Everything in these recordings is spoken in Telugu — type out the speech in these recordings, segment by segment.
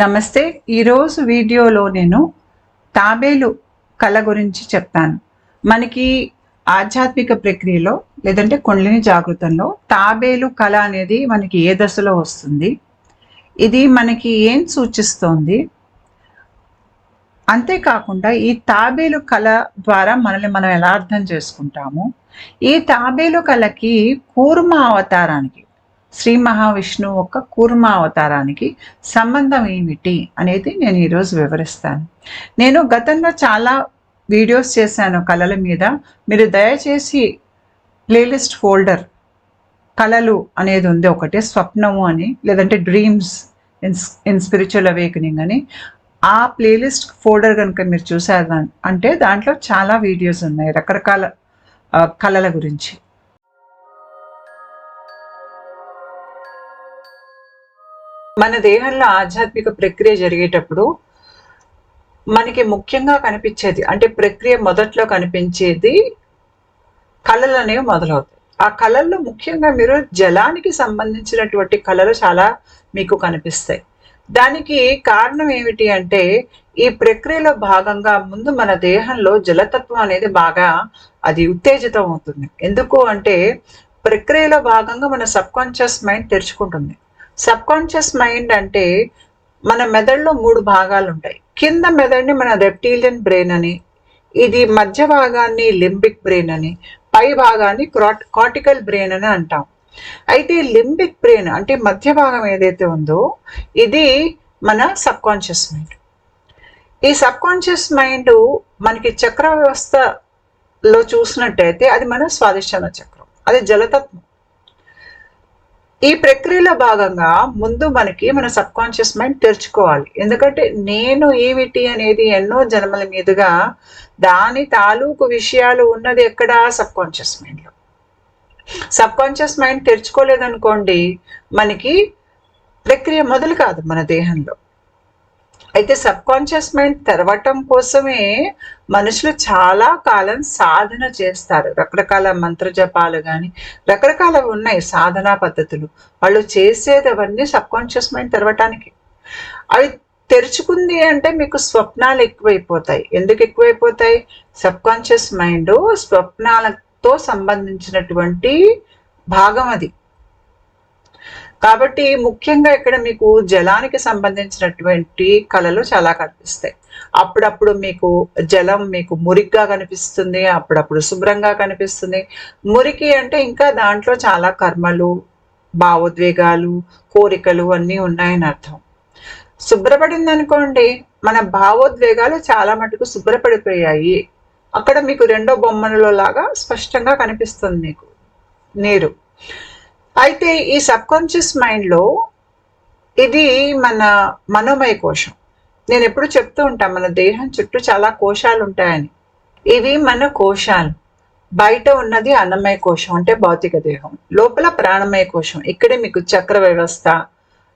నమస్తే ఈరోజు వీడియోలో నేను తాబేలు కళ గురించి చెప్తాను. మనకి ఆధ్యాత్మిక ప్రక్రియలో లేదంటే కొండలిని జాగృతంలో తాబేలు కళ అనేది మనకి ఏ దశలో వస్తుంది? ఇది మనకి ఏం సూచిస్తోంది? అంతేకాకుండా ఈ తాబేలు కళ ద్వారా మనల్ని మనం ఎలా అర్థం చేసుకుంటాము? ఈ తాబేలు కళకి కూర్మ అవతారానికి శ్రీ మహావిష్ణువు యొక్క కూర్మ అవతారానికి సంబంధం ఏమిటి అనేది నేను ఈరోజు వివరిస్తాను. నేను గతంలో చాలా వీడియోస్ చేశాను కళల మీద. మీరు దయచేసి ప్లేలిస్ట్ ఫోల్డర్ కళలు అనేది ఉంది ఒకటి స్వప్నము అని లేదంటే dreams in in spiritual awakening అని. ఆ ప్లేలిస్ట్ ఫోల్డర్ కనుక మీరు చూసారు అంటే దాంట్లో చాలా వీడియోస్ ఉన్నాయి రకరకాల కళల గురించి. మన దేహంలో ఆధ్యాత్మిక ప్రక్రియ జరిగేటప్పుడు మనకి ముఖ్యంగా కనిపించేది అంటే ప్రక్రియ మొదట్లో కనిపించేది కళలు అనేవి మొదలవుతాయి. ఆ కళల్లో ముఖ్యంగా మీరు జలానికి సంబంధించినటువంటి కళలు చాలా మీకు కనిపిస్తాయి. దానికి కారణం ఏమిటి అంటే ఈ ప్రక్రియలో భాగంగా ముందు మన దేహంలో జలతత్వం అనేది బాగా అది ఉత్తేజితం అవుతుంది. ఎందుకు అంటే ప్రక్రియలో భాగంగా మన సబ్ కాన్షియస్ మైండ్ తెరుచుకుంటుంది. సబ్ కాన్షియస్ మైండ్ అంటే మన మెదడులో మూడు భాగాలు ఉంటాయి కింద మెదడుని మన రెప్టీలియన్ బ్రెయిన్ అని ఇది మధ్య భాగాన్ని లింబిక్ బ్రెయిన్ అని పై భాగాన్ని క్రాట్ కార్టికల్ బ్రెయిన్ అని అంటాం. అయితే లింబిక్ బ్రెయిన్ అంటే మధ్య భాగం ఏదైతే ఉందో ఇది మన సబ్ కాన్షియస్ మైండ్. ఈ సబ్ కాన్షియస్ మైండ్ మనకి చక్ర వ్యవస్థలో చూసినట్టయితే అది మన స్వాదిష్టాన చక్రం అది జలతత్వం. ఈ ప్రక్రియలో భాగంగా ముందు మనకి మన సబ్ కాన్షియస్ మైండ్ తెరుచుకోవాలి. ఎందుకంటే నేను ఏమిటి అనేది ఎన్నో జన్మల మీదుగా దాని తాలూకు విషయాలు ఉన్నది ఎక్కడ? సబ్ కాన్షియస్ మైండ్లో. సబ్ కాన్షియస్ మైండ్ తెరుచుకోలేదనుకోండి మనకి ప్రక్రియ మొదలు కాదు మన దేహంలో. అయితే సబ్ కాన్షియస్ మైండ్ తెరవటం కోసమే మనుషులు చాలా కాలం సాధన చేస్తారు. రకరకాల మంత్ర జపాలు కానీ రకరకాల ఉన్నాయి సాధనా పద్ధతులు. వాళ్ళు చేసేది అవన్నీ సబ్ కాన్షియస్ మైండ్ తెరవటానికి. అవి తెరుచుకుంది అంటే మీకు స్వప్నాలు ఎక్కువైపోతాయి. ఎందుకు ఎక్కువైపోతాయి? సబ్ కాన్షియస్ మైండ్ స్వప్నాలతో సంబంధించినటువంటి భాగం అది. కాబట్టి ముఖ్యంగా ఇక్కడ మీకు జలానికి సంబంధించినటువంటి కళలు చాలా కనిపిస్తాయి. అప్పుడప్పుడు మీకు జలం మీకు మురిగ్గా కనిపిస్తుంది అప్పుడప్పుడు శుభ్రంగా కనిపిస్తుంది. మురికి అంటే ఇంకా దాంట్లో చాలా కర్మలు భావోద్వేగాలు కోరికలు అన్నీ ఉన్నాయని అర్థం. శుభ్రపడింది అనుకోండి మన భావోద్వేగాలు చాలా మటుకు శుభ్రపడిపోయాయి. అక్కడ మీకు రెండో బొమ్మలలో లాగా స్పష్టంగా కనిపిస్తుంది మీకు నీరు. అయితే ఈ సబ్ కాన్షియస్ మైండ్లో ఇది మన మనోమయ కోశం. నేను ఎప్పుడు చెప్తూ ఉంటాను మన దేహం చుట్టూ చాలా కోశాలు ఉంటాయని ఇవి మన కోశాలు. బయట ఉన్నది అన్నమయ కోశం అంటే భౌతిక దేహం. లోపల ప్రాణమయ కోశం. ఇక్కడే మీకు చక్ర వ్యవస్థ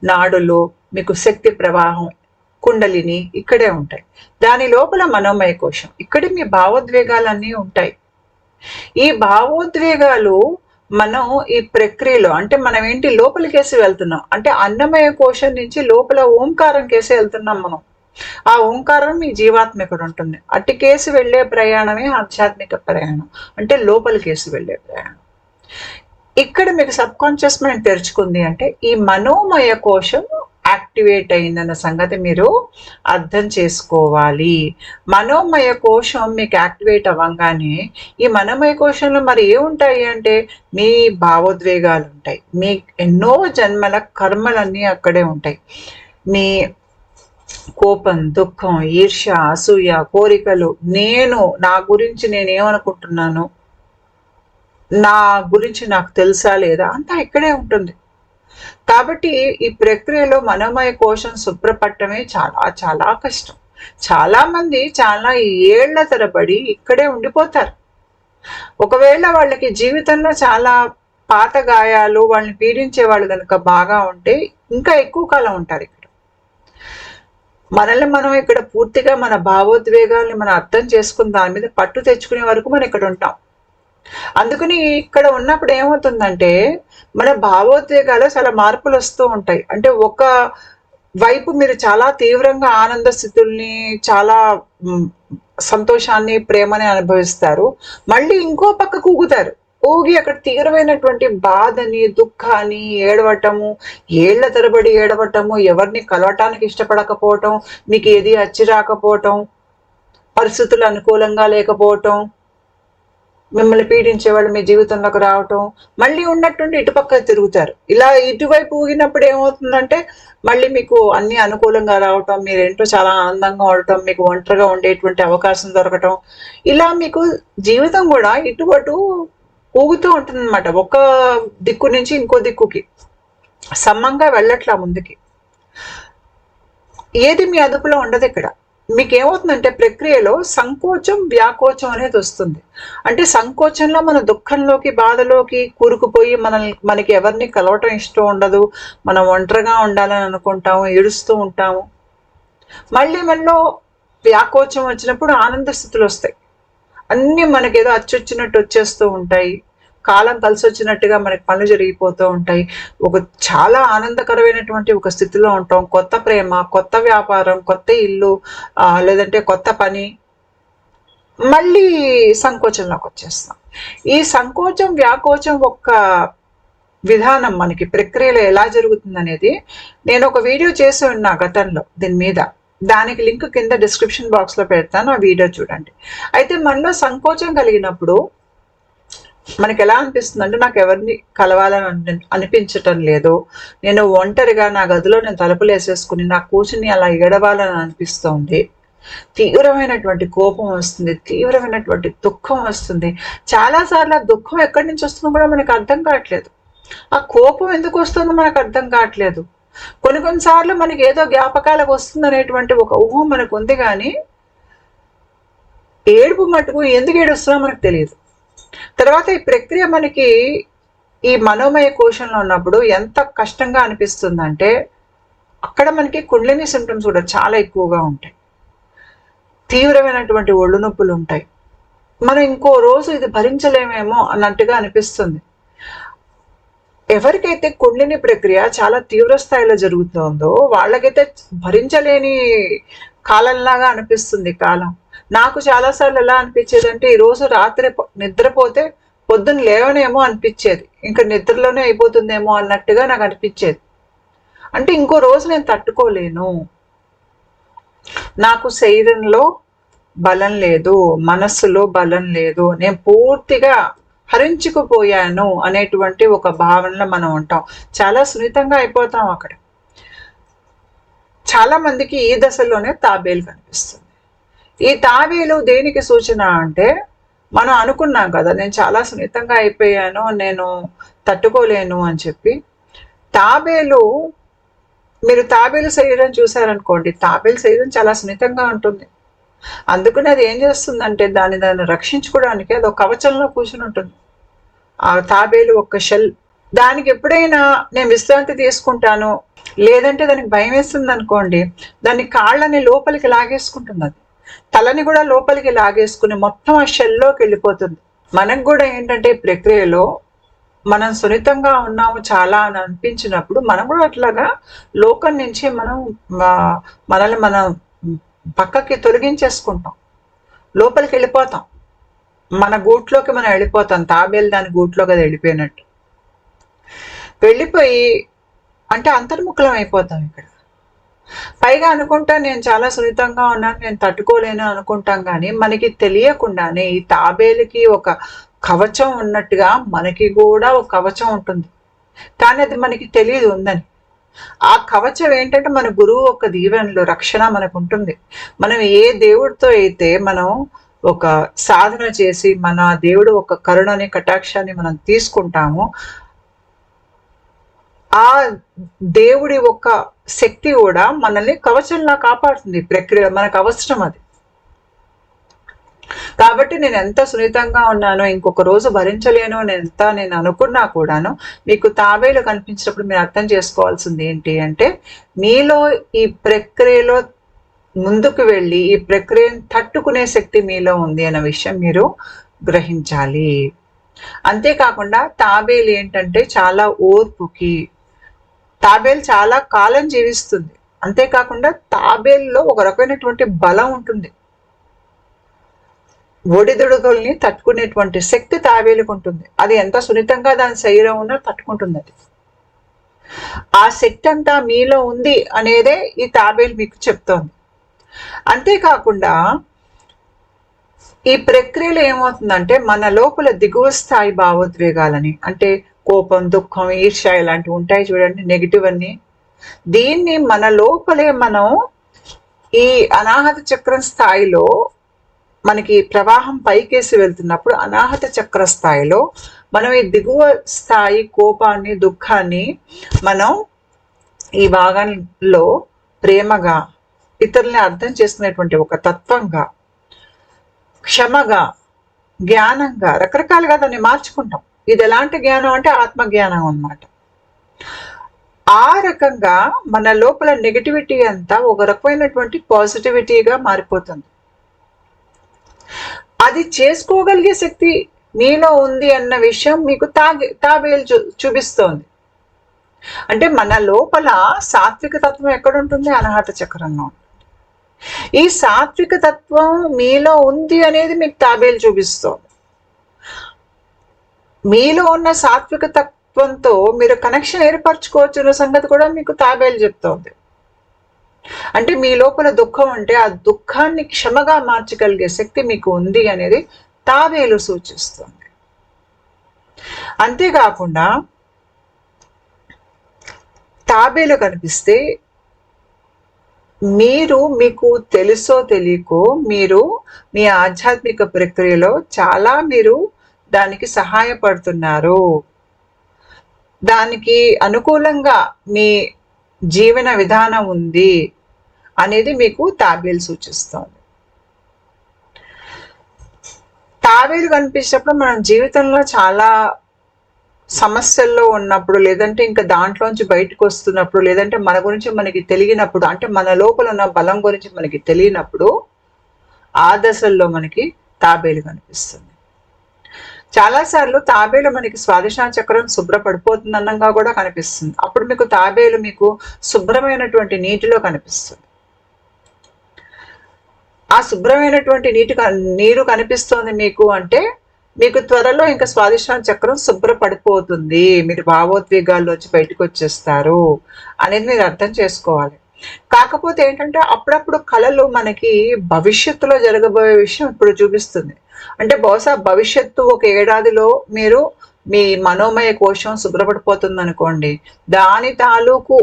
నాడులు మీకు శక్తి ప్రవాహం కుండలిని ఇక్కడే ఉంటాయి. దాని లోపల మనోమయ కోశం. ఇక్కడే మీ భావోద్వేగాలన్నీ ఉంటాయి. ఈ భావోద్వేగాలు మనం ఈ ప్రక్రియలో అంటే మనం ఏంటి లోపలికేసి వెళ్తున్నాం? అంటే అన్నమయ కోశం నుంచి లోపల ఓంకారం కేసి వెళ్తున్నాం మనం. ఆ ఓంకారం మీ జీవాత్మ ఇక్కడ ఉంటుంది. అటుకేసి వెళ్ళే ప్రయాణమే ఆధ్యాత్మిక ప్రయాణం. అంటే లోపలికేసి వెళ్ళే ప్రయాణం. ఇక్కడ మీకు సబ్ కాన్షియస్ మైండ్ తెరుచుకుంది అంటే ఈ మనోమయ కోశం యాక్టివేట్ అయిందన్న సంగతి మీరు అర్థం చేసుకోవాలి. మనోమయ కోశం మీకు యాక్టివేట్ అవ్వగానే ఈ మనోమయ కోశంలో మరి ఏముంటాయి అంటే మీ భావోద్వేగాలు ఉంటాయి. మీ ఎన్నో జన్మల కర్మలన్నీ అక్కడే ఉంటాయి. మీ కోపం దుఃఖం ఈర్ష్య అసూయ కోరికలు నేను నా గురించి నేను ఏమనుకుంటున్నాను? నా గురించి నాకు తెలుసా లేదా? అంతా ఇక్కడే ఉంటుంది. కాబట్టి ఈ ప్రక్రియలో మనోమయ కోశం శుభ్రపట్టమే చాలా చాలా కష్టం. చాలా మంది చాలా ఏళ్ళ తరబడి ఇక్కడే ఉండిపోతారు. ఒకవేళ వాళ్ళకి జీవితంలో చాలా పాత గాయాలు వాళ్ళని పీడించే వాళ్ళు కనుక బాగా ఉంటే ఇంకా ఎక్కువ కాలం ఉంటారు ఇక్కడ. మనల్ని మనం ఇక్కడ పూర్తిగా మన భావోద్వేగాల్ని మనం అర్థం చేసుకుని దాని మీద పట్టు తెచ్చుకునే వరకు మనం ఇక్కడ ఉంటాం. అందుకని ఇక్కడ ఉన్నప్పుడు ఏమవుతుందంటే మన భావోద్వేగాలు చాలా మార్పులు వస్తూ ఉంటాయి. అంటే ఒక వైపు మీరు చాలా తీవ్రంగా ఆనంద స్థితుల్ని చాలా సంతోషాన్ని ప్రేమని అనుభవిస్తారు. మళ్ళీ ఇంకో పక్క కూగుతారు. ఊగి అక్కడ తీవ్రమైనటువంటి బాధని దుఃఖాన్ని ఏడవటము ఏళ్ళ తరబడి ఏడవటము ఎవరిని కలవటానికి ఇష్టపడకపోవటం మీకు ఏది అచ్చి రాకపోవటం పరిస్థితులు అనుకూలంగా లేకపోవటం మిమ్మల్ని పీడించే వాళ్ళు మీ జీవితంలోకి రావటం మళ్ళీ ఉన్నట్టుండి ఇటుపక్క తిరుగుతారు. ఇలా ఇటువైపు ఊగినప్పుడు ఏమవుతుందంటే మళ్ళీ మీకు అన్ని అనుకూలంగా రావటం మీరేంటో చాలా ఆనందంగా ఉండటం మీకు ఒంటరిగా ఉండేటువంటి అవకాశం దొరకటం ఇలా మీకు జీవితం కూడా ఇటువటు ఊగుతూ ఉంటుంది అనమాట ఒక దిక్కు నుంచి ఇంకో దిక్కుకి. సమంగా వెళ్ళట్లా ముందుకి. ఏది మీ అదుపులో ఉండదు ఇక్కడ. మీకు ఏమవుతుందంటే ప్రక్రియలో సంకోచం వ్యాకోచం అనేది వస్తుంది. అంటే సంకోచంలో మన దుఃఖంలోకి బాధలోకి కూరుకుపోయి మనల్ని మనకి ఎవరిని కలవటం ఇష్టం ఉండదు. మనం ఒంటరిగా ఉండాలని అనుకుంటాము ఏడుస్తూ ఉంటాము. మళ్ళీ మనలో వ్యాకోచం వచ్చినప్పుడు ఆనంద స్థితులు వస్తాయి. అన్నీ మనకేదో అచ్చొచ్చినట్టు వచ్చేస్తూ ఉంటాయి. కాలం కలిసి వచ్చినట్టుగా మనకి పనులు జరిగిపోతూ ఉంటాయి. ఒక చాలా ఆనందకరమైనటువంటి ఒక స్థితిలో ఉంటాం. కొత్త ప్రేమ కొత్త వ్యాపారం కొత్త ఇల్లు లేదంటే కొత్త పని. మళ్ళీ సంకోచంలోకి వచ్చేస్తాం. ఈ సంకోచం వ్యాకోచం ఒక్క విధానం మనకి ప్రక్రియలో ఎలా జరుగుతుంది అనేది నేను ఒక వీడియో చేసి ఉన్నా గతంలో దీని మీద. దానికి లింక్ కింద డిస్క్రిప్షన్ బాక్స్లో పెడతాను. ఆ వీడియో చూడండి. అయితే మనలో సంకోచం కలిగినప్పుడు మనకి ఎలా అనిపిస్తుంది అంటే నాకు ఎవరిని కలవాలని అని- అనిపించటం లేదు. నేను ఒంటరిగా నా గదిలో నేను తలుపులు వేసేసుకుని నా కూర్చుని అలా ఏడవాలని అనిపిస్తోంది. తీవ్రమైనటువంటి కోపం వస్తుంది తీవ్రమైనటువంటి దుఃఖం వస్తుంది. చాలాసార్లు ఆ దుఃఖం ఎక్కడి నుంచి వస్తుందో కూడా మనకు అర్థం కావట్లేదు. ఆ కోపం ఎందుకు వస్తుందో మనకు అర్థం కావట్లేదు. కొన్ని కొన్నిసార్లు మనకి ఏదో జ్ఞాపకాలకు వస్తుంది అనేటువంటి ఒక ఊహ మనకు ఉంది కానీ ఏడుపు మటుకు ఎందుకు ఏడుస్తున్నా మనకు తెలియదు. తర్వాత ఈ ప్రక్రియ మనకి ఈ మనోమయ కోశంలో ఉన్నప్పుడు ఎంత కష్టంగా అనిపిస్తుందంటే అక్కడ మనకి కుండ్లిని సిమ్టమ్స్ కూడా చాలా ఎక్కువగా ఉంటాయి. తీవ్రమైనటువంటి ఒళ్ళు నొప్పులు ఉంటాయి. మనం ఇంకో రోజు ఇది భరించలేమేమో అన్నట్టుగా అనిపిస్తుంది. ఎవరికైతే కుండ్లిని ప్రక్రియ చాలా తీవ్ర స్థాయిలో జరుగుతుందో వాళ్ళకైతే భరించలేని కాలంలాగా అనిపిస్తుంది కాలం. నాకు చాలాసార్లు ఎలా అనిపించేది అంటే ఈ రోజు రాత్రి నిద్రపోతే పొద్దున్న లేవనేమో అనిపించేది. ఇంకా నిద్రలోనే అయిపోతుందేమో అన్నట్టుగా నాకు అనిపించేది. అంటే ఇంకో రోజు నేను తట్టుకోలేను. నాకు శరీరంలో బలం లేదు మనస్సులో బలం లేదు నేను పూర్తిగా హరించుకుపోయాను అనేటువంటి ఒక భావనలో మనం ఉంటాం. చాలా సున్నితంగా అయిపోతాం అక్కడ. చాలామందికి ఈ దశలోనే తాబేలు కనిపిస్తుంది. ఈ తాబేలు దేనికి సూచన అంటే మనం అనుకున్నాం కదా నేను చాలా సున్నితంగా అయిపోయాను నేను తట్టుకోలేను అని చెప్పి. తాబేలు మీరు తాబేలు శరీరం చూసారనుకోండి తాబేలు శరీరం చాలా సున్నితంగా ఉంటుంది. అందుకని అది ఏం చేస్తుందంటే దాన్ని దాన్ని రక్షించుకోవడానికి అది ఒక కవచంలో కూర్చుని ఉంటుంది. ఆ తాబేలు ఒక షెల్ దానికి ఎప్పుడైనా నేను విశ్రాంతి తీసుకుంటాను లేదంటే దానికి భయం వేస్తుంది అనుకోండి దాని కాళ్ళని లోపలికి లాగేసుకుంటుంది అది. తలని కూడా లోపలికి లాగేసుకుని మొత్తం ఆ షెల్లోకి వెళ్ళిపోతుంది. మనకు కూడా ఏంటంటే ప్రక్రియలో మనం సున్నితంగా ఉన్నాము చాలా అని అనిపించినప్పుడు మనం కూడా అట్లాగా లోకం నుంచి మనం మనల్ని మనం పక్కకి తొలగించేసుకుంటాం. లోపలికి వెళ్ళిపోతాం. మన గూట్లోకి మనం వెళ్ళిపోతాం. తాబేలు దాని గూట్లోకి అది వెళ్ళిపోయినట్టు. వెళ్ళిపోయి అంటే అంతర్ముఖలం అయిపోతాం ఇక్కడ. పైగా అనుకుంటా నేను చాలా సున్నితంగా ఉన్నాను నేను తట్టుకోలేను అనుకుంటాం కానీ మనకి తెలియకుండానే ఈ తాబేలుకి ఒక కవచం ఉన్నట్టుగా మనకి కూడా ఒక కవచం ఉంటుంది. కానీ అది మనకి తెలియదు ఉందని. ఆ కవచం ఏంటంటే మన గురువు ఒక దీవెనలో రక్షణ మనకు ఉంటుంది మనం ఏ దేవుడితో అయితే మనం ఒక సాధన చేసి మన దేవుడు ఒక కరుణని కటాక్షాన్ని మనం తీసుకుంటామో ఆ దేవుడి ఒక శక్తి కూడా మనల్ని కవచంలా కాపాడుతుంది. ప్రక్రియ మనకు అవసరం అది. కాబట్టి నేను ఎంత సున్నితంగా ఉన్నానో ఇంకొక రోజు భరించలేను నేను ఎంత నేను అనుకున్నా కూడాను మీకు తాబేలు కనిపించినప్పుడు మీరు అర్థం చేసుకోవాల్సింది ఏంటి అంటే మీలో ఈ ప్రక్రియలో ముందుకు వెళ్ళి ఈ ప్రక్రియను తట్టుకునే శక్తి మీలో ఉంది అన్న విషయం మీరు గ్రహించాలి. అంతేకాకుండా తాబేలు ఏంటంటే చాలా ఓర్పుకి తాబేలు చాలా కాలం జీవిస్తుంది. అంతేకాకుండా తాబేలులో ఒక రకమైనటువంటి బలం ఉంటుంది. ఒడిదుడుకుల్ని తట్టుకునేటువంటి శక్తి తాబేలుకు ఉంటుంది. అది ఎంత సున్నితంగా దాని శరీరం ఉన్నా తట్టుకుంటుంది అది. ఆ శక్తి అంతా మీలో ఉంది అనేదే ఈ తాబేలు మీకు చెప్తోంది. అంతేకాకుండా ఈ ప్రక్రియలో ఏమవుతుందంటే మన లోపల దిగువ స్థాయి భావోద్వేగాలని అంటే కోపం దుఃఖం ఈర్ష్య ఇలాంటివి ఉంటాయి చూడండి నెగిటివ్ అన్ని. దీన్ని మన లోపలే మనం ఈ అనాహత చక్రం స్థాయిలో మనకి ప్రవాహం పైకేసి వెళ్తున్నప్పుడు అనాహత చక్ర స్థాయిలో మనం ఈ దిగువ స్థాయి కోపాన్ని దుఃఖాన్ని మనం ఈ భాగంలో ప్రేమగా ఇతరుల్ని అర్థం చేసుకునేటువంటి ఒక తత్వంగా క్షమగా జ్ఞానంగా రకరకాలుగా దాన్ని మార్చుకుంటాం. ఇది ఎలాంటి జ్ఞానం అంటే ఆత్మజ్ఞానం అనమాట అన్నమాట. ఆ రకంగా మన లోపల నెగిటివిటీ అంతా ఒక రకమైనటువంటి పాజిటివిటీగా మారిపోతుంది. అది చేసుకోగలిగే శక్తి మీలో ఉంది అన్న విషయం మీకు తాగి తాబేలు చూ చూపిస్తోంది. అంటే మన లోపల సాత్విక తత్వం ఎక్కడ ఉంటుంది? అనాహత చక్రంలో ఈ సాత్విక తత్వం మీలో ఉంది అనేది మీకు తాబేలు చూపిస్తోంది. మీలో ఉన్న సాత్విక తత్వంతో మీరు కనెక్షన్ ఏర్పరచుకోవచ్చు సంగతి కూడా మీకు తాబేలు చెప్తోంది. అంటే మీ లోపల దుఃఖం ఉంటే ఆ దుఃఖాన్ని క్షమగా మార్చగలిగే శక్తి మీకు ఉంది అనేది తాబేలు సూచిస్తుంది. అంతేకాకుండా తాబేలు కనిపిస్తే మీరు మీకు తెలుసో తెలియకో మీరు మీ ఆధ్యాత్మిక ప్రక్రియలో చాలా మీరు దానికి సహాయపడుతున్నారు. దానికి అనుకూలంగా మీ జీవన విధానం ఉంది అనేది మీకు తాబేలు సూచిస్తోంది. తాబేలు కనిపించినప్పుడు మనం జీవితంలో చాలా సమస్యల్లో ఉన్నప్పుడు లేదంటే ఇంకా దాంట్లోంచి బయటకు వస్తున్నప్పుడు లేదంటే మన గురించి మనకి తెలియనప్పుడు అంటే మన లోపల ఉన్న బలం గురించి మనకి తెలియనప్పుడు ఆ దశల్లో మనకి తాబేలు కనిపిస్తుంది. చాలాసార్లు తాబేలు మనకి స్వాదిష్టాన చక్రం శుభ్రపడిపోతుంది అన్నంగా కూడా కనిపిస్తుంది. అప్పుడు మీకు తాబేలు మీకు శుభ్రమైనటువంటి నీటిలో కనిపిస్తుంది. ఆ శుభ్రమైనటువంటి నీటి నీరు కనిపిస్తోంది మీకు అంటే మీకు త్వరలో ఇంకా స్వాదిష్టాన చక్రం శుభ్రపడిపోతుంది. మీరు భావోద్వేగాల్లోంచి బయటకు వచ్చేస్తారు అనేది మీరు అర్థం చేసుకోవాలి. కాకపోతే ఏంటంటే అప్పుడప్పుడు కళలు మనకి భవిష్యత్తులో జరగబోయే విషయం ఇప్పుడు చూపిస్తుంది. అంటే బహుశా భవిష్యత్తు ఒక ఏడాదిలో మీరు మీ మనోమయ కోశం శుభ్రపడిపోతుంది అనుకోండి దాని తాలూకు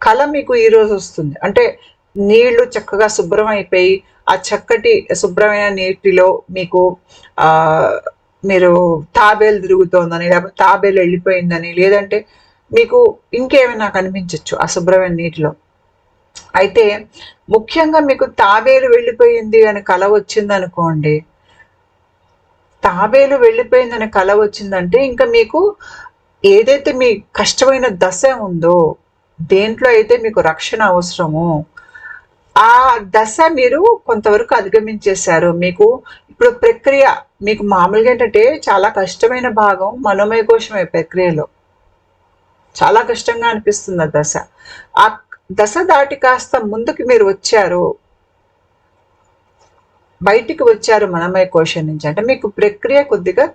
కళ మీకు ఈరోజు వస్తుంది. అంటే నీళ్ళు చక్కగా శుభ్రం అయిపోయి ఆ చక్కటి శుభ్రమైన నీటిలో మీకు ఆ మీరు తాబేలు తిరుగుతోందని లేకపోతే తాబేలు వెళ్ళిపోయిందని లేదంటే మీకు ఇంకేమైనా కనిపించవచ్చు అశుభ్రమైన నీటిలో. అయితే ముఖ్యంగా మీకు తాబేలు వెళ్ళిపోయింది అని కళ వచ్చింది అనుకోండి తాబేలు వెళ్ళిపోయిందనే కల వచ్చిందంటే ఇంకా మీకు ఏదైతే మీ కష్టమైన దశ ఉందో దేంట్లో అయితే మీకు రక్షణ అవసరమో ఆ దశ మీరు కొంతవరకు అధిగమించేశారు. మీకు ఇప్పుడు ప్రక్రియ మీకు మామూలుగా ఏంటంటే చాలా కష్టమైన భాగం మనోమయ కోశమే ప్రక్రియలో. చాలా కష్టంగా అనిపిస్తుంది ఆ దశ. ఆ దశ దాటి కాస్త ముందుకు మీరు వచ్చారు బయటికి వచ్చారు మనమయ కోశం నుంచి. అంటే మీకు ప్రక్రియ కొద్దిగా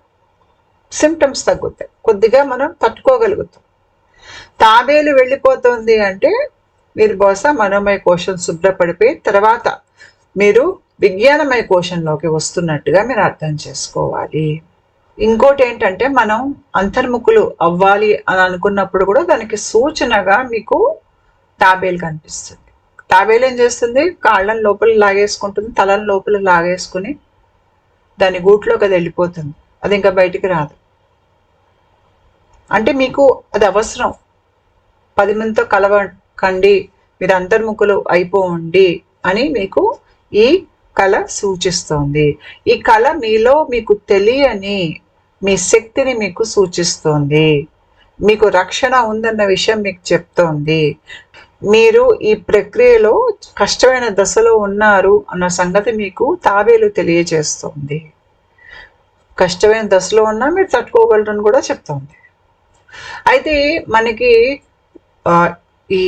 సిమ్టమ్స్ తగ్గుతాయి. కొద్దిగా మనం తట్టుకోగలుగుతాం. తాబేలు వెళ్ళిపోతుంది అంటే మీరు బహుశా మనోమయ కోశం శుభ్రపడిపోయి తర్వాత మీరు విజ్ఞానమయ కోశంలోకి వస్తున్నట్టుగా మీరు అర్థం చేసుకోవాలి. ఇంకోటి ఏంటంటే మనం అంతర్ముఖులు అవ్వాలి అని అనుకున్నప్పుడు కూడా దానికి సూచనగా మీకు తాబేలు కనిపిస్తుంది. తాబేలు ఏం చేస్తుంది? కాళ్ళని లోపల లాగేసుకుంటుంది తలని లోపల లాగేసుకుని దాని గూట్లోకి అది వెళ్ళిపోతుంది. అది ఇంకా బయటికి రాదు. అంటే మీకు అది అవసరం. పది మందితో కలవకండి మీరు అంతర్ముఖులు అయిపోండి అని మీకు ఈ కళ సూచిస్తోంది. ఈ కళ మీలో మీకు తెలియని మీ శక్తిని మీకు సూచిస్తోంది. మీకు రక్షణ ఉందన్న విషయం మీకు చెప్తోంది. మీరు ఈ ప్రక్రియలో కష్టమైన దశలో ఉన్నారు అన్న సంగతి మీకు తాబేలు తెలియజేస్తుంది. కష్టమైన దశలో ఉన్నా మీరు తట్టుకోగలరని కూడా చెప్తోంది. అయితే మనకి ఈ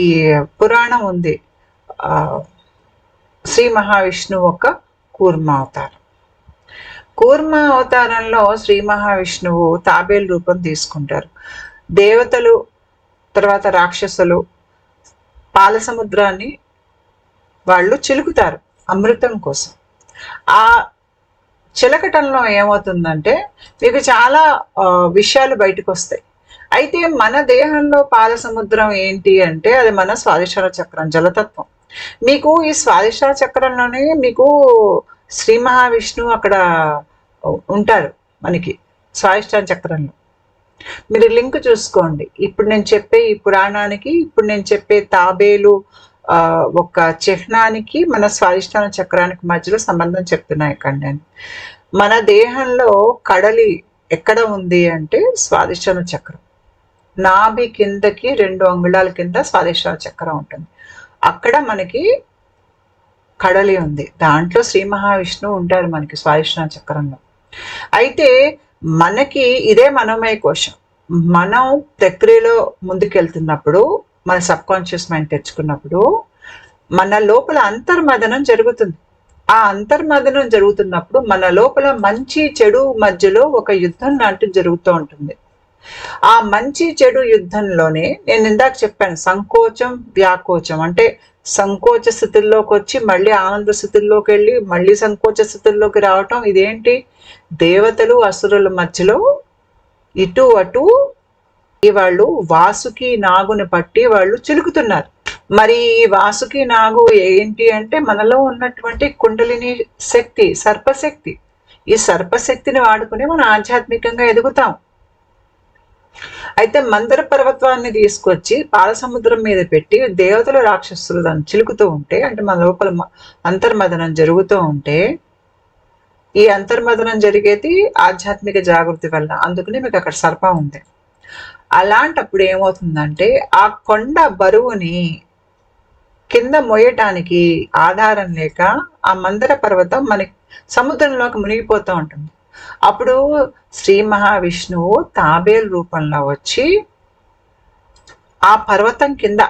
పురాణం ఉంది. శ్రీ మహావిష్ణువు ఒక కూర్మ అవతారం. కూర్మ అవతారంలో శ్రీ మహావిష్ణువు తాబేలు రూపం తీసుకుంటారు. దేవతలు తర్వాత రాక్షసులు పాల సముద్రాన్ని వాళ్ళు చిలుకుతారు అమృతం కోసం. ఆ చిలకటంలో ఏమవుతుందంటే మీకు చాలా విషయాలు బయటకు వస్తాయి అయితే మన దేహంలో పాల సముద్రం ఏంటి అంటే అది మన స్వాదిష్టాన చక్రం జలతత్వం. మీకు ఈ స్వాదిష్టాన చక్రంలోనే మీకు శ్రీ మహావిష్ణువు అక్కడ ఉంటారు మనకి స్వాదిష్టాన చక్రంలో. మీరు లింక్ చూసుకోండి. ఇప్పుడు నేను చెప్పే ఈ పురాణానికి ఇప్పుడు నేను చెప్పే తాబేలు ఆ, ఒక చిహ్నానికి మన స్వాధిష్టాన చక్రానికి మధ్యలో సంబంధం చెప్తున్నాయి ఇక్కడ నేను. మన దేహంలో కడలి ఎక్కడ ఉంది అంటే స్వాధిష్టాన చక్రం. నాభి కిందకి రెండు అంగుళాల కింద స్వాధిష్టాన చక్రం ఉంటుంది. అక్కడ మనకి కడలి ఉంది. దాంట్లో శ్రీ మహావిష్ణువు ఉంటారు మనకి స్వాధిష్టాన చక్రంలో. అయితే మనకి ఇదే మనోమయ కోశం మనం ప్రక్రియలో ముందుకెళ్తున్నప్పుడు మన సబ్ కాన్షియస్ మైండ్ తెచ్చుకున్నప్పుడు మన లోపల అంతర్మదనం జరుగుతుంది. ఆ అంతర్మదనం జరుగుతున్నప్పుడు మన లోపల మంచి చెడు మధ్యలో ఒక యుద్ధం లాంటిది జరుగుతూ ఉంటుంది. ఆ మంచి చెడు యుద్ధంలోనే నేను ఇందాక చెప్పాను సంకోచం వ్యాకోచం. అంటే సంకోచ స్థితుల్లోకి వచ్చి మళ్ళీ ఆనంద స్థితుల్లోకి వెళ్ళి మళ్ళీ సంకోచ స్థితుల్లోకి రావటం ఇదేంటి? దేవతలు అసురుల మధ్యలో ఇటు అటు వాళ్ళు వాసుకి నాగుని పట్టి వాళ్ళు చిలుకుతున్నారు. మరి ఈ వాసుకి నాగు ఏంటి అంటే మనలో ఉన్నటువంటి కుండలిని శక్తి సర్పశక్తి. ఈ సర్పశక్తిని వాడుకుని మనం ఆధ్యాత్మికంగా ఎదుగుతాం. అయితే మందర పర్వతాన్ని తీసుకొచ్చి పాలసముద్రం మీద పెట్టి దేవతలు రాక్షసులు దాన్ని చిలుకుతూ ఉంటే అంటే మన లోపల అంతర్మదనం జరుగుతూ ఉంటే ఈ అంతర్మదనం జరిగేది ఆధ్యాత్మిక జాగృతి వల్ల. అందుకనే మీకు అక్కడ సర్పం ఉంది. అలాంటప్పుడు ఏమవుతుందంటే ఆ కొండ బరువుని కింద మోయటానికి ఆధారం లేక ఆ మందర పర్వతం మనకి సముద్రంలోకి మునిగిపోతూ ఉంటుంది. అప్పుడు శ్రీ మహావిష్ణువు తాబేలు రూపంలో వచ్చి ఆ పర్వతం కింద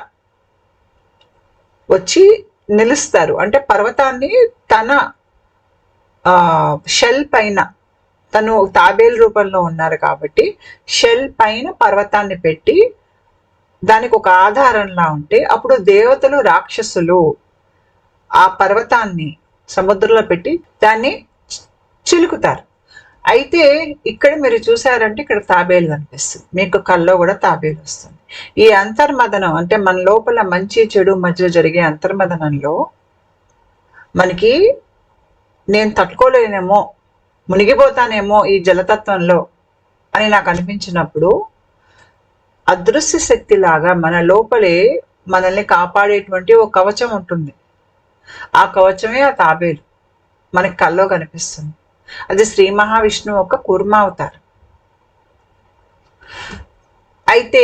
వచ్చి నిలుస్తారు. అంటే పర్వతాన్ని తన ఆ షెల్ పైన తను తాబేలు రూపంలో ఉన్నారు కాబట్టి షెల్ పైన పర్వతాన్ని పెట్టి దానికి ఒక ఆధారంలా ఉంటే అప్పుడు దేవతలు రాక్షసులు ఆ పర్వతాన్ని సముద్రంలో పెట్టి దాన్ని చిలుకుతారు. అయితే ఇక్కడ మీరు చూసారంటే ఇక్కడ తాబేలు కనిపిస్తుంది. మీకు కల్లో కూడా తాబేలు వస్తుంది. ఈ అంతర్మదనం అంటే మన లోపల మంచి చెడు మధ్యలో జరిగే అంతర్మదనంలో మనకి నేను తట్టుకోలేనేమో మునిగిపోతానేమో ఈ జలతత్వంలో అని నాకు అనిపించినప్పుడు అదృశ్య శక్తి లాగా మన లోపలే మనల్ని కాపాడేటువంటి ఒక కవచం ఉంటుంది. ఆ కవచమే ఆ తాబేలు. మనకి కల్లో కనిపిస్తుంది. అది శ్రీ మహావిష్ణువు ఒక కూర్మ అవతారం. అయితే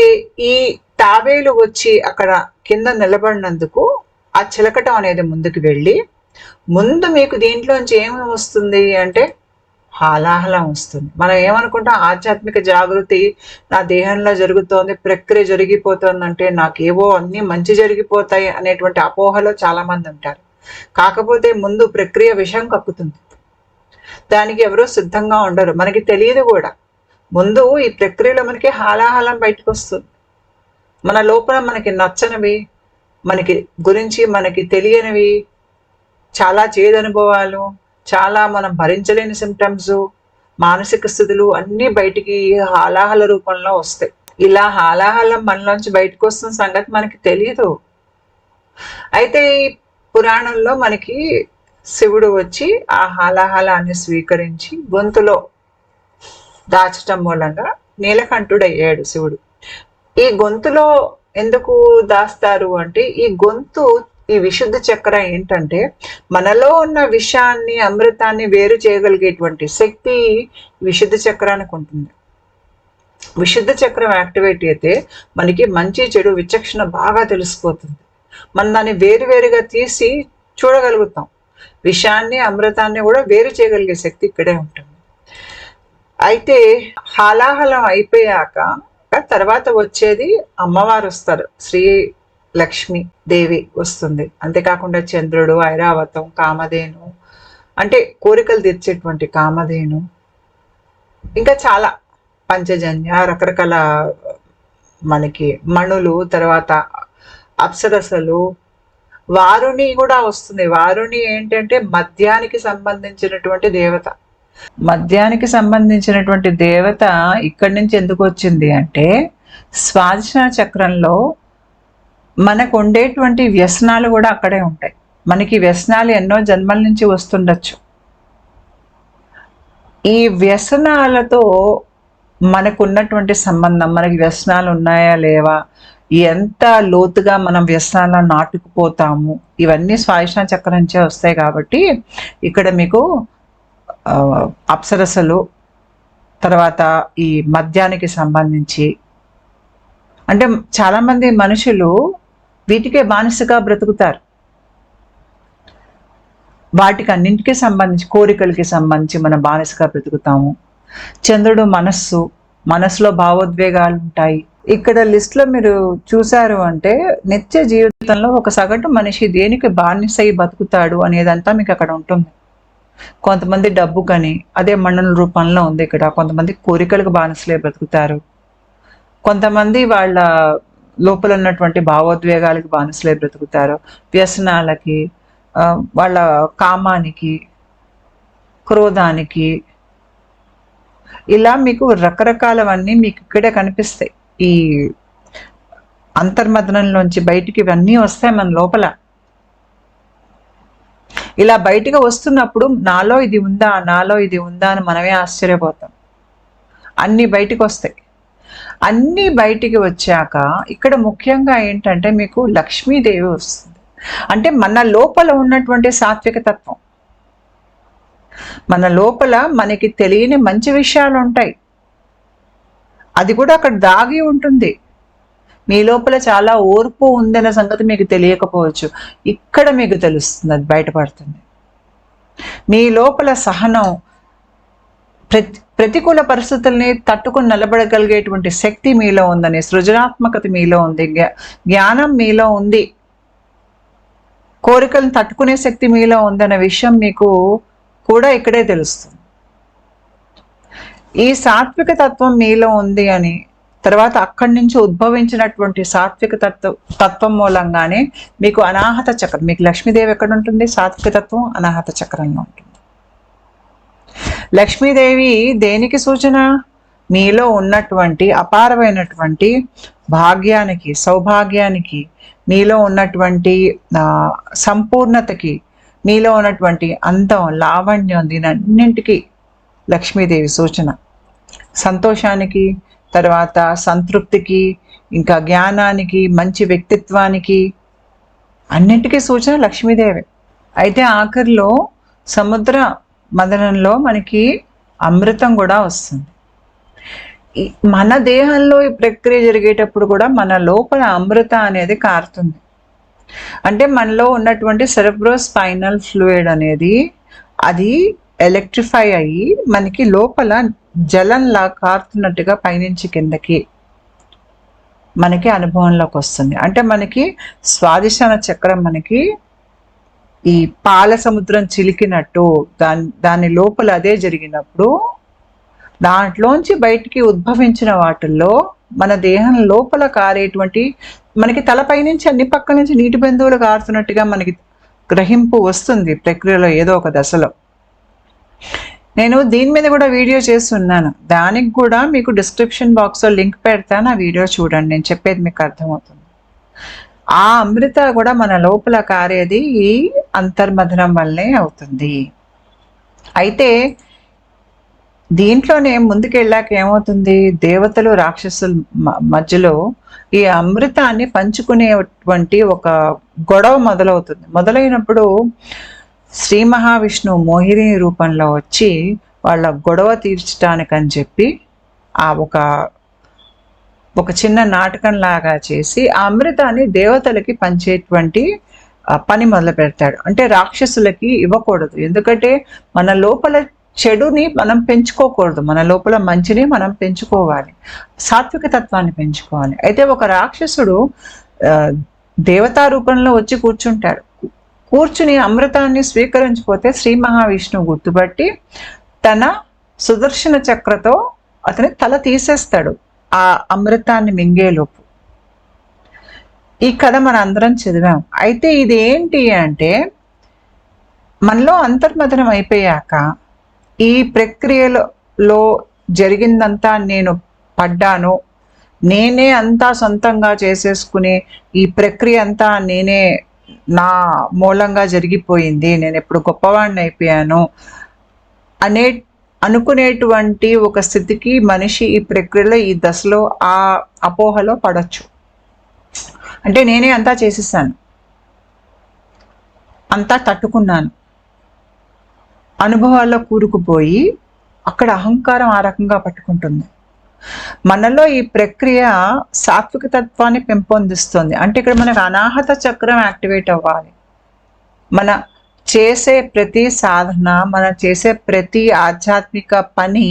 ఈ తాబేలు వచ్చి అక్కడ కింద నిలబడినందుకు ఆ చిలకటం అనేది ముందుకు వెళ్ళి ముందు మీకు దీంట్లోంచి ఏమి వస్తుంది అంటే హాలాహలం వస్తుంది. మనం ఏమనుకుంటాం ఆధ్యాత్మిక జాగృతి నా దేహంలో జరుగుతోంది ప్రక్రియ జరిగిపోతుందంటే నాకేవో అన్ని మంచి జరిగిపోతాయి అనేటువంటి అపోహలో చాలా మంది ఉంటారు. కాకపోతే ముందు ప్రక్రియ విషం కక్కుతుంది. దానికి ఎవరో సిద్ధంగా ఉండరు. మనకి తెలియదు కూడా. ముందు ఈ ప్రక్రియలో మనకి హాలాహలం బయటకు వస్తుంది. మన లోపల మనకి నచ్చనివి మనకి గురించి మనకి తెలియనివి చాలా చేదు అనుభవాలు చాలా మనం భరించలేని సిమ్టమ్స్ మానసిక స్థితులు అన్నీ బయటికి హాలాహల రూపంలో వస్తాయి. ఇలా హాలాహలం మనలోంచి బయటకు వస్తున్న సంగతి మనకి తెలియదు అయితే ఈ పురాణంలో మనకి శివుడు వచ్చి ఆ హాలాహలాన్ని స్వీకరించి గొంతులో దాచటం మూలంగా నీలకంఠుడయ్యాడు శివుడు. ఈ గొంతులో ఎందుకు దాస్తారు అంటే ఈ గొంతు ఈ విశుద్ధ చక్రం ఏంటంటే మనలో ఉన్న విషాన్ని అమృతాన్ని వేరు చేయగలిగేటువంటి శక్తి విశుద్ధ చక్రానికి ఉంటుంది. విశుద్ధ చక్రం యాక్టివేట్ అయితే మనకి మంచి చెడు విచక్షణ బాగా తెలిసిపోతుంది. మనం దాన్ని వేరువేరుగా తీసి చూడగలుగుతాం. విషాన్ని అమృతాన్ని కూడా వేరు చేయగలిగే శక్తి ఇక్కడే ఉంటుంది. అయితే హాలాహలం అయిపోయాక తర్వాత వచ్చేది అమ్మవారు వస్తారు. శ్రీ లక్ష్మి దేవి వస్తుంది. అంతేకాకుండా చంద్రుడు ఐరావతం కామధేను అంటే కోరికలు తీర్చేటువంటి కామధేను ఇంకా చాలా పంచజన్య రకరకాల మనకి మణులు తర్వాత అప్సరసలు వారుని కూడా వస్తుంది. వారుని ఏంటంటే మద్యానికి సంబంధించినటువంటి దేవత. మద్యానికి సంబంధించినటువంటి దేవత ఇక్కడి నుంచి ఎందుకు వచ్చింది అంటే స్వాదిష్ణ చక్రంలో మనకు ఉండేటువంటి వ్యసనాలు కూడా అక్కడే ఉంటాయి. మనకి వ్యసనాలు ఎన్నో జన్మల నుంచి వస్తుండొచ్చు. ఈ వ్యసనాలతో మనకు ఉన్నటువంటి సంబంధం మనకి వ్యసనాలు ఉన్నాయా లేవా? ఎంత లోతుగా మనం వ్యసనాలను నాటుకుపోతాము? ఇవన్నీ స్వాదిష్ణ చక్రం నుంచే వస్తాయి కాబట్టి ఇక్కడ మీకు అప్సరసలు తర్వాత ఈ మద్యానికి సంబంధించి. అంటే చాలామంది మనుషులు వీటికే బానిసగా బ్రతుకుతారు. వాటికి అన్నింటికి సంబంధించి కోరికలకి సంబంధించి మనం బానిసగా బ్రతుకుతాము. చంద్రుడు మనస్సు మనసులో భావోద్వేగాలు ఉంటాయి. ఇక్కడ లిస్ట్లో మీరు చూశారు అంటే నిత్య జీవితంలో ఒక సగటు మనిషి దేనికి బానిసై బతుకుతాడు అనేదంతా మీకు అక్కడ ఉంటుంది. కొంతమంది డబ్బు కానీ అదే మండల రూపంలో ఉంది ఇక్కడ. కొంతమంది కోరికలకు బానిసలే బ్రతుకుతారు కొంతమంది వాళ్ళ లోపల ఉన్నటువంటి భావోద్వేగాలకి బానిసలే బ్రతుకుతారు. వ్యసనాలకి వాళ్ళ కామానికి క్రోధానికి ఇలా మీకు రకరకాలవన్నీ మీకు ఇక్కడే కనిపిస్తాయి. ఈ అంతర్మదనంలోంచి బయటికి ఇవన్నీ వస్తాయి మన లోపల. ఇలా బయటకు వస్తున్నప్పుడు నాలో ఇది ఉందా నాలో ఇది ఉందా అని మనమే ఆశ్చర్యపోతాం. అన్నీ బయటకు వస్తాయి. అన్నీ బయటికి వచ్చాక ఇక్కడ ముఖ్యంగా ఏంటంటే మీకు లక్ష్మీదేవి వస్తుంది. అంటే మన లోపల ఉన్నటువంటి సాత్విక తత్వం. మన లోపల మనకి తెలియని మంచి విషయాలు ఉంటాయి. అది కూడా అక్కడ దాగి ఉంటుంది. మీ లోపల చాలా ఓర్పు ఉందన్న సంగతి మీకు తెలియకపోవచ్చు. ఇక్కడ మీకు తెలుస్తుంది అది బయటపడుతుంది. మీ లోపల సహనం ప్రతి ప్రతికూల పరిస్థితుల్ని తట్టుకుని నిలబడగలిగేటువంటి శక్తి మీలో ఉందని సృజనాత్మకత మీలో ఉంది జ్ఞా- జ్ఞానం మీలో ఉంది. కోరికలను తట్టుకునే శక్తి మీలో ఉందన్న విషయం మీకు కూడా ఇక్కడే తెలుస్తుంది. ఈ సాత్విక తత్వం మీలో ఉంది అని తర్వాత అక్కడి నుంచి ఉద్భవించినటువంటి సాత్విక తత్వ తత్వం మూలంగానే మీకు అనాహత చక్రం మీకు లక్ష్మీదేవి ఎక్కడ ఉంటుంది సాత్విక తత్వం అనాహత చక్రంలో ఉంటుంది. లక్ష్మీదేవి దేనికి సూచన? మీలో ఉన్నటువంటి అపారమైనటువంటి భాగ్యానికి సౌభాగ్యానికి మీలో ఉన్నటువంటి సంపూర్ణతకి మీలో ఉన్నటువంటి అందం లావణ్యం దీనన్నింటికి లక్ష్మీదేవి సూచన. సంతోషానికి తర్వాత సంతృప్తికి ఇంకా జ్ఞానానికి మంచి వ్యక్తిత్వానికి అన్నింటికీ సూచన లక్ష్మీదేవి. అయితే ఆఖరిలో సముద్ర మదనంలో మనకి అమృతం కూడా వస్తుంది. మన దేహంలో ఈ ప్రక్రియ జరిగేటప్పుడు కూడా మన లోపల అమృత అనేది కారుతుంది. అంటే మనలో ఉన్నటువంటి సెరబ్రో స్పైనల్ ఫ్లూయిడ్ అనేది అది ఎలక్ట్రిఫై అయ్యి మనకి లోపల జలంలా కారుతున్నట్టుగా పైనుంచి కిందకి మనకి అనుభవంలోకి వస్తుంది. అంటే మనకి స్వాదిశాన చక్రం మనకి ఈ పాల సముద్రం చిలికినట్టు దాని దాని లోపల అదే జరిగినప్పుడు దాంట్లోంచి బయటికి ఉద్భవించిన వాటిల్లో మన దేహం లోపల కారేటువంటి మనకి తలపై నుంచి అన్ని పక్కల నుంచి నీటి బిందువులు కారుతున్నట్టుగా మనకి గ్రహింపు వస్తుంది ప్రక్రియలో ఏదో ఒక దశలో. నేను దీని మీద కూడా వీడియో చేస్తున్నాను. దానికి కూడా మీకు డిస్క్రిప్షన్ బాక్స్లో లింక్ పెడతాను. ఆ వీడియో చూడండి. నేను చెప్పేది మీకు అర్థమవుతుంది. ఆ అమృత కూడా మన లోపల కారేది ఈ అంతర్మథనం వల్లే అవుతుంది. అయితే దీంట్లోనే ముందుకెళ్ళాక ఏమవుతుంది? దేవతలు రాక్షసుల మధ్యలో ఈ అమృతాన్ని పంచుకునేటువంటి ఒక గొడవ మొదలవుతుంది. మొదలైనప్పుడు శ్రీ మహావిష్ణువు మోహిని రూపంలో వచ్చి వాళ్ళ గొడవ తీర్చడానికని చెప్పి ఆ ఒక ఒక చిన్న నాటకం లాగా చేసి ఆ అమృతాన్ని దేవతలకి పంచేటువంటి పని మొదలు పెడతాడు. అంటే రాక్షసులకి ఇవ్వకూడదు. ఎందుకంటే మన లోపల చెడుని మనం పెంచుకోకూడదు. మన లోపల మంచిని మనం పెంచుకోవాలి. సాత్విక తత్వాన్ని పెంచుకోవాలి. అయితే ఒక రాక్షసుడు ఆ, దేవతా రూపంలో వచ్చి కూర్చుంటాడు. కూర్చుని అమృతాన్ని స్వీకరించిపోతే శ్రీ మహావిష్ణువు గుర్తుపట్టి తన సుదర్శన చక్రతో అతని తల తీసేస్తాడు ఆ అమృతాన్ని మింగేలోపు. ఈ కథ మన అందరం చదివాం. అయితే ఇది ఏంటి అంటే మనలో అంతర్మథనం అయిపోయాక ఈ ప్రక్రియలో జరిగిందంతా నేను పడ్డాను. నేనే అంతా సొంతంగా చేసేసుకుని ఈ ప్రక్రియ అంతా నేనే నా మూలంగా జరిగిపోయింది నేను ఎప్పుడు గొప్పవాడిని అయిపోయాను అనే అనుకునేటువంటి ఒక స్థితికి మనిషి ఈ ప్రక్రియలో ఈ దశలో ఆ అపోహలో పడవచ్చు అంటే నేనే అంతా చేసేసాను. అంతా తట్టుకున్నాను. అనుభవాల్లో కూరుకుపోయి అక్కడ అహంకారం ఆ రకంగా పట్టుకుంటుంది. మనలో ఈ ప్రక్రియ సాత్విక తత్వాన్ని పెంపొందిస్తుంది. అంటే ఇక్కడ మనకు అనాహత చక్రం యాక్టివేట్ అవ్వాలి. మన చేసే ప్రతి సాధన మన చేసే ప్రతి ఆధ్యాత్మిక పని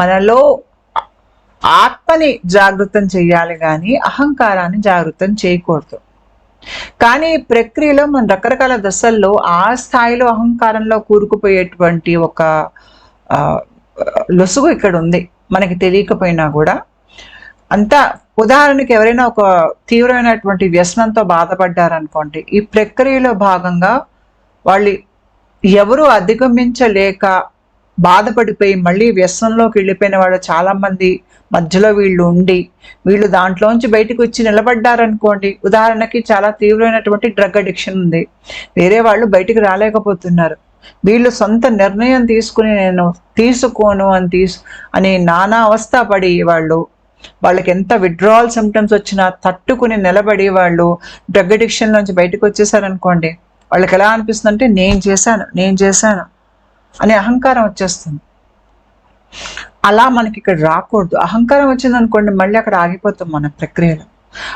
మనలో ఆత్మని జాగృతం చేయాలి కానీ అహంకారాన్ని జాగృతం చేయకూడదు. కానీ ఈ ప్రక్రియలో మన రకరకాల దశల్లో ఆ స్థాయిలో అహంకారంలో కూరుకుపోయేటువంటి ఒక లొసుగు ఇక్కడ ఉంది మనకి తెలియకపోయినా కూడా అంతా ఉదాహరణకి ఎవరైనా ఒక తీవ్రమైనటువంటి వ్యసనంతో బాధపడ్డారనుకోండి ఈ ప్రక్రియలో భాగంగా వాళ్ళు ఎవరు అధిగమించలేక బాధపడిపోయి మళ్ళీ వ్యసనంలోకి వెళ్ళిపోయిన వాళ్ళు చాలామంది మధ్యలో వీళ్ళు ఉండి వీళ్ళు దాంట్లోంచి బయటకు వచ్చి నిలబడ్డారనుకోండి ఉదాహరణకి చాలా తీవ్రమైనటువంటి డ్రగ్ అడిక్షన్ ఉంది. వేరే వాళ్ళు బయటికి రాలేకపోతున్నారు. వీళ్ళు సొంత నిర్ణయం తీసుకుని నేను తీసుకోను అని తీసు అని నానా అవస్థ పడి వాళ్ళు. వాళ్ళకి ఎంత విడ్రావల్ సిమ్టమ్స్ వచ్చినా తట్టుకుని నిలబడి వాళ్ళు డ్రగ్ అడిక్షన్ నుంచి బయటకు వచ్చేసారనుకోండి వాళ్ళకి ఎలా అనిపిస్తుంది అంటే నేను చేశాను నేను చేశాను అనే అహంకారం వచ్చేస్తుంది. అలా మనకి ఇక్కడ రాకూడదు. అహంకారం వచ్చింది అనుకోండి మళ్ళీ అక్కడ ఆగిపోతాం మన ప్రక్రియలో.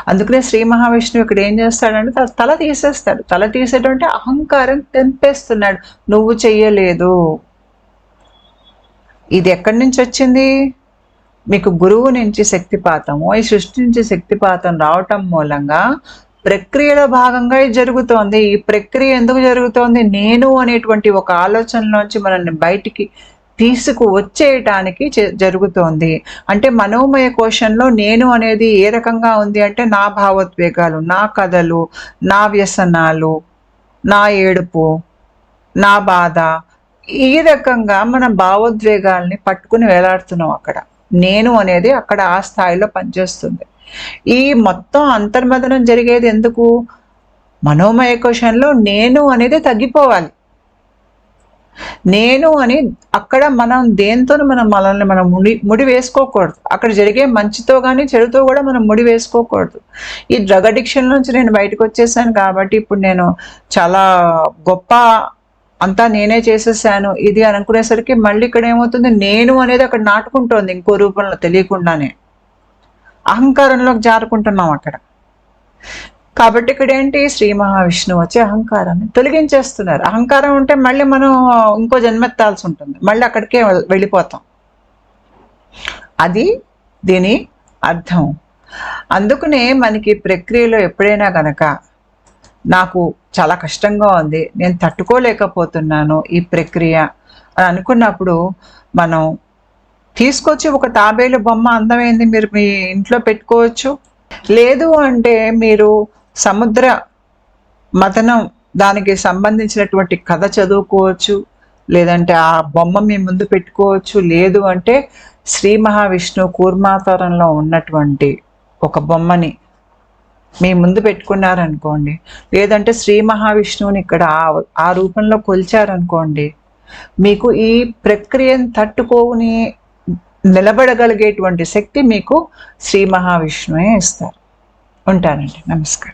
అందుకనే శ్రీ మహావిష్ణువు ఇక్కడ ఏం చేస్తాడంటే తల తీసేస్తాడు. తల తీసేటంటే అహంకారం తెంపేస్తున్నాడు. నువ్వు చెయ్యలేదు. ఇది ఎక్కడి నుంచి వచ్చింది? మీకు గురువు నుంచి శక్తిపాతము. ఈ సృష్టి నుంచి శక్తిపాతం రావటం మూలంగా ప్రక్రియలో భాగంగా ఇది జరుగుతోంది. ఈ ప్రక్రియ ఎందుకు జరుగుతోంది? నేను అనేటువంటి ఒక ఆలోచనలోంచి మనల్ని బయటికి తీసుకు వచ్చేయటానికి జరుగుతోంది. అంటే మనోమయ కోశంలో నేను అనేది ఏ రకంగా ఉంది అంటే నా భావోద్వేగాలు నా కథలు నా వ్యసనాలు నా ఏడుపు నా బాధ ఈ రకంగా మన భావోద్వేగాల్ని పట్టుకుని వేలాడుతున్నాం అక్కడ. నేను అనేది అక్కడ ఆ స్థాయిలో పనిచేస్తుంది. ఈ మొత్తం అంతర్మదనం జరిగేది ఎందుకు? మనోమయ కోశంలో నేను అనేది తగ్గిపోవాలి. నేను అని అక్కడ మనం దేంతో మనం మనల్ని మనం ముడి ముడి వేసుకోకూడదు. అక్కడ జరిగే మంచితో కానీ చెడుతో కూడా మనం ముడి వేసుకోకూడదు. ఈ డ్రగ్ అడిక్షన్ నుంచి నేను బయటకు వచ్చేసాను కాబట్టి ఇప్పుడు నేను చాలా గొప్ప అంతా నేనే చేసేసాను. ఇది అనుకునేసరికి మళ్ళీ ఇక్కడ ఏమవుతుంది? నేను అనేది అక్కడ నాటుకుంటోంది ఇంకో రూపంలో తెలియకుండానే. అహంకారంలోకి జారుకుంటున్నాం అక్కడ. కాబట్టి ఇక్కడ ఏంటి శ్రీ మహావిష్ణువు వచ్చి అహంకారాన్ని తొలగించేస్తున్నారు. అహంకారం ఉంటే మళ్ళీ మనం ఇంకో జన్మెత్తాల్సి ఉంటుంది. మళ్ళీ అక్కడికే వెళ్ళిపోతాం. అది దీని అర్థం. అందుకనే మనకి ప్రక్రియలో ఎప్పుడైనా గనక నాకు చాలా కష్టంగా ఉంది నేను తట్టుకోలేకపోతున్నాను ఈ ప్రక్రియ అని అనుకున్నప్పుడు మనం తీసుకొచ్చి ఒక తాబేలు బొమ్మ అందమైంది మీరు మీ ఇంట్లో పెట్టుకోవచ్చు. లేదు అంటే మీరు సముద్ర మథనం దానికి సంబంధించినటువంటి కథ చదువుకోవచ్చు లేదంటే ఆ బొమ్మ మీ ముందు పెట్టుకోవచ్చు. లేదు అంటే శ్రీ మహావిష్ణువు కూర్మాతరంలో ఉన్నటువంటి ఒక బొమ్మని మీ ముందు పెట్టుకున్నారనుకోండి లేదంటే శ్రీ మహావిష్ణువుని ఇక్కడ ఆ రూపంలో కొలిచారనుకోండి మీకు ఈ ప్రక్రియను తట్టుకోని నిలబడగలిగేటువంటి శక్తి మీకు శ్రీ మహావిష్ణువే ఇస్తారు. ఉంటానండి. నమస్కారం.